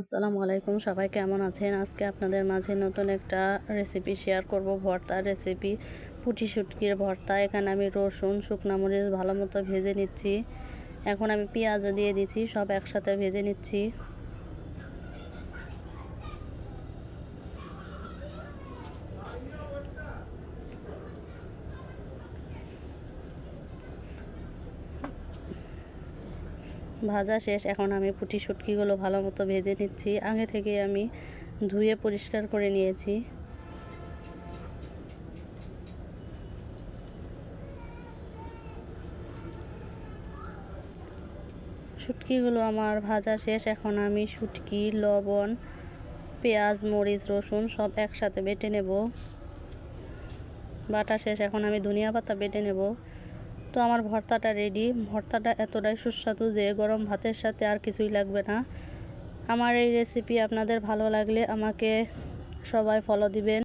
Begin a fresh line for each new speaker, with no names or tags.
আসসালামু আলাইকুম, সবাই কেমন আছেন? আজকে আপনাদের মাঝে নতুন একটা রেসিপি শেয়ার করব। ভর্তার রেসিপি পুঁটি শুটকির ভর্তা। এখানে আমি রসুন, শুকনা মরিচ ভালো মতো ভেজে নিচ্ছি। এখন আমি পেঁয়াজও দিয়ে দিচ্ছি, সব একসাথে ভেজে নিচ্ছি। ভাজা শেষ। এখন আমি পুঁটি শুটকিগুলো ভালো মতো ভেজে নিচ্ছি। আগে থেকে আমি ধুয়ে পরিষ্কার করে নিয়েছি। শুটকিগুলো আমার ভাজা শেষ। এখন আমি শুটকি, লবণ, পেঁয়াজ, মরিচ, রসুন সব একসাথে বেটে নেব। বাটা শেষ। এখন আমি ধনিয়া পাতা বেটে নেব। তো আমার ভর্তাটা রেডি ভর্তাটা এতটাই সুস্বাদু যে গরম ভাতের সাথে আর কিছুই লাগবে না। আমার এই রেসিপি আপনাদের ভালো লাগলে আমাকে সবাই ফলো দিবেন।